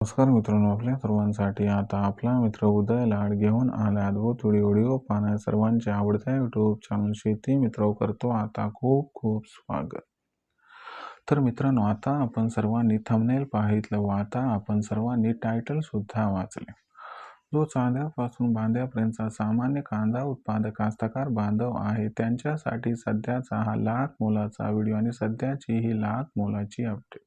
नमस्कार मित्रांनो आपल्या सर्वांसाठी आता आपला मित्र उदय लाड घेऊन आला अद्भुत व्हिडिओ व्हिडिओ पाहण्या सर्वांच्या आवडत्या युट्यूब चॅनल शेती मित्र करतो. आता खूप खूप स्वागत. तर मित्रांनो आता आपण सर्वांनी थंबनेल पाहितलं व आता आपण सर्वांनी टायटल सुद्धा वाचले. जो चांद्यापासून बांध्यापर्यंतचा सामान्य कांदा उत्पादक कास्तकार बांधव आहे त्यांच्यासाठी सध्याचा हा लाख मोलाचा व्हिडिओ आणि सध्याची ही लाख मोलाची अपडेट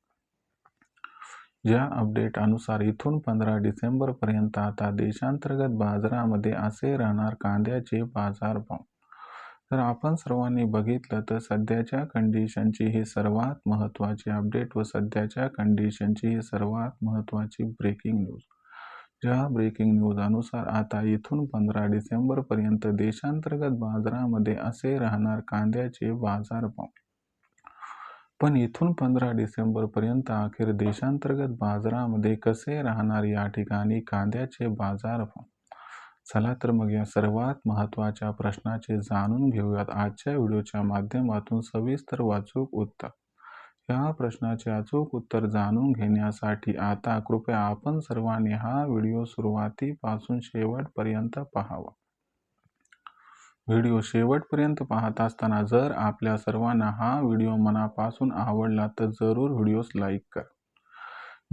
ज्या अपडेट अनुसार इथून पंधरा डिसेंबरपर्यंत आता देशांतर्गत बाजारामध्ये असे राहणार कांद्याचे बाजारभाव. तर आपण सर्वांनी बघितलं तर सध्याच्या कंडिशनची ही सर्वात महत्त्वाची अपडेट व सध्याच्या कंडिशनची ही सर्वात महत्त्वाची ब्रेकिंग न्यूज ज्या ब्रेकिंग न्यूज अनुसार आता इथून पंधरा डिसेंबरपर्यंत देशांतर्गत बाजारामध्ये असे राहणार कांद्याचे बाजारभाव. पण इथून पंधरा डिसेंबरपर्यंत अखेर देशांतर्गत बाजारामध्ये कसे राहणार या ठिकाणी कांद्याचे बाजार? चला तर मग या सर्वात महत्त्वाच्या प्रश्नाचे जाणून घेऊयात. आजच्या व्हिडिओच्या माध्यमातून सविस्तर वाचूक उत्तर. या प्रश्नाचे अचूक उत्तर जाणून घेण्यासाठी आता कृपया आपण सर्वांनी हा व्हिडिओ सुरुवातीपासून शेवटपर्यंत पाहावा. व्हिडिओ शेवटपर्यंत पाहत असताना जर आपल्या सर्वांना हा व्हिडिओ मनापासून आवडला तर जरूर व्हिडिओस लाईक कर.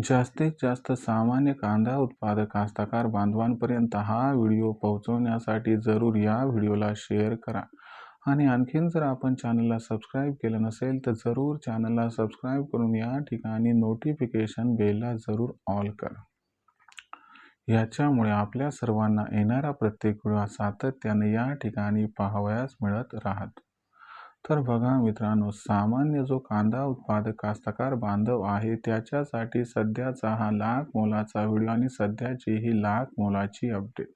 जास्तीत जास्त सामान्य कांदा उत्पादक कास्तकार बांधवांपर्यंत हा व्हिडिओ पोहोचवण्यासाठी जरूर या व्हिडिओला शेअर करा. आणि आणखीन जर आपण चॅनलला सबस्क्राईब केलं नसेल तर जरूर चॅनलला सबस्क्राईब करून या ठिकाणी नोटिफिकेशन बेलला जरूर ऑल करा. याच्यामुळे आपल्या सर्वांना येणारा प्रत्येक व्हिडिओ सातत्याने या ठिकाणी पाहावयास मिळत राहत. तर बघा मित्रांनो सामान्य जो कांदा उत्पादक कास्तकार बांधव आहे त्याच्यासाठी सध्याचा हा लाख मोलाचा व्हिडिओ आणि सध्याची ही लाख मोलाची अपडेट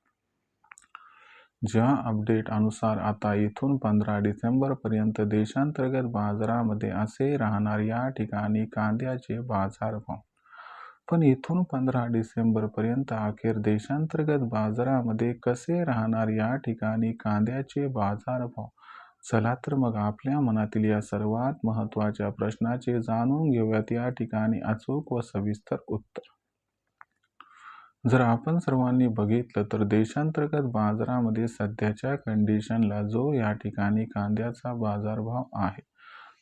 ज्या अपडेट अनुसार आता इथून पंधरा डिसेंबरपर्यंत देशांतर्गत बाजारामध्ये असे राहणार या ठिकाणी कांद्याचे बाजारभाव पण इथून पंधरा डिसेंबरपर्यंत अखेर देशांतर्गत बाजारामध्ये कसे राहणार या ठिकाणी कांद्याचे बाजारभाव? चला तर मग आपल्या मनातील या सर्वात महत्त्वाच्या प्रश्नाचे जाणून घेऊयात. या ठिकाणी अचूक व सविस्तर उत्तर. जर आपण सर्वांनी बघितलं तर देशांतर्गत बाजारामध्ये सध्याच्या कंडिशनला जो या ठिकाणी कांद्याचा बाजारभाव आहे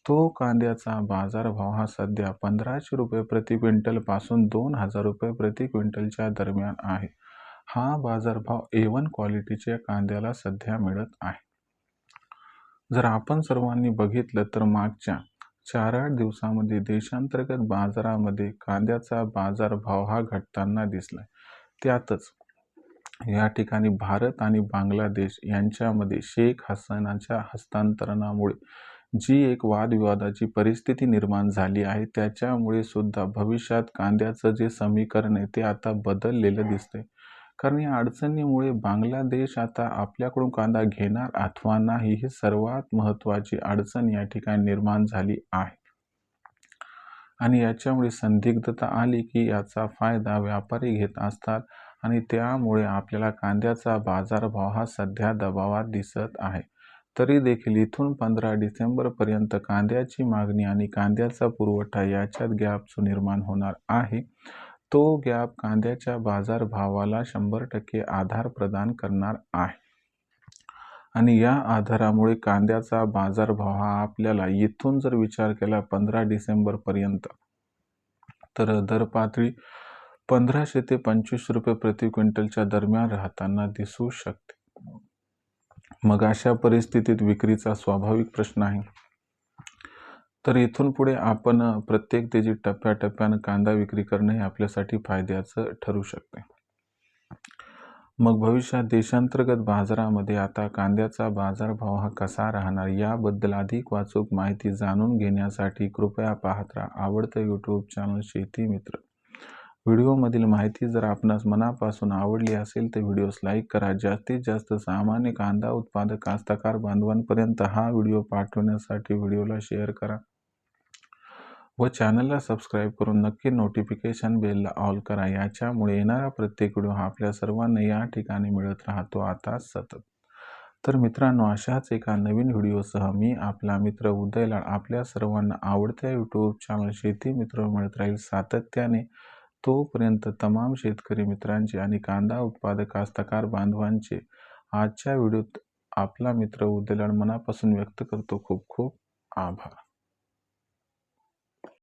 तो कांद्याचा बाजारभाव हा सध्या पंधराशे रुपये प्रति क्विंटलपासून दोन हजार रुपये प्रति क्विंटलच्या दरम्यान आहे. हा बाजारभाव ए वन क्वालिटीच्या कांद्याला सध्या मिळत आहे. जर आपण सर्वांनी बघितलं तर मागच्या चार आठ दिवसामध्ये देशांतर्गत बाजारामध्ये कांद्याचा बाजारभाव हा घटताना दिसला त्यातच या ठिकाणी भारत आणि बांगलादेश यांच्यामध्ये शेख हसनाच्या हस्तांतरणामुळे जी एक वादविवादाची परिस्थिती निर्माण झाली आहे त्याच्यामुळे सुद्धा भविष्यात कांद्याचं जे समीकरण आहे ते आता बदललेलं दिसतंय. कारण या अडचणीमुळे बांगलादेश आता आपल्याकडून कांदा घेणार अथवा नाही ही सर्वात महत्त्वाची अडचण या ठिकाणी निर्माण झाली आहे. आणि याच्यामुळे संदिग्धता आली की याचा फायदा व्यापारी घेत असतात आणि त्यामुळे आपल्याला कांद्याचा बाजारभाव हा सध्या दबावात दिसत आहे. तरी देखील इथून पंधरा डिसेंबरपर्यंत कांद्याची मागणी आणि कांद्याचा पुरवठा याच्यात गॅप निर्माण होणार आहे. तो गॅप कांद्याच्या बाजारभावाला शंभर टक्के आधार प्रदान करणार आहे. आणि या आधारामुळे कांद्याचा बाजारभाव हा आपल्याला इथून जर विचार केला पंधरा डिसेंबरपर्यंत तर दर पातळी पंधराशे ते पंचवीस रुपये प्रति क्विंटलच्या दरम्यान राहताना दिसू शकते. मग अशा परिस्थितीत विक्रीचा स्वाभाविक प्रश्न आहे. तर इथून पुढे आपण प्रत्येक त्याची टप्प्याटप्प्यानं कांदा विक्री करणे हे आपल्यासाठी फायद्याचं ठरू शकते. मग भविष्यात देशांतर्गत बाजारामध्ये आता कांद्याचा बाजारभाव हा कसा राहणार याबद्दल अधिक वाचूक माहिती जाणून घेण्यासाठी कृपया पाहत राहा आवडतं यूट्यूब चॅनल शेती मित्र. व्हिडिओमधील माहिती जर आपणास मनापासून आवडली असेल तर व्हिडिओस लाईक करा. जास्तीत जास्त सामान्य कांदा उत्पादक कास्तकार बांधवांपर्यंत हा व्हिडिओ पाठवण्यासाठी व्हिडिओला शेअर करा व चॅनलला सबस्क्राईब करून नक्की नोटिफिकेशन बेलला ऑल करा. याच्यामुळे येणारा प्रत्येक व्हिडिओ हा आपल्या सर्वांना या ठिकाणी मिळत राहतो. आता सतत. तर मित्रांनो अशाच एका नवीन व्हिडिओसह मी आपला मित्र उदयलाड आपल्या सर्वांना आवडत्या यूट्यूब चॅनल शेती मित्र मिळत राहील सातत्याने तोपर्यंत तमाम शेतकरी मित्रांचे आणि कांदा उत्पादक कास्तकार बांधवांचे आजच्या व्हिडिओत आपला मित्र उदलन मनापासून व्यक्त करतो खूप खूप आभार.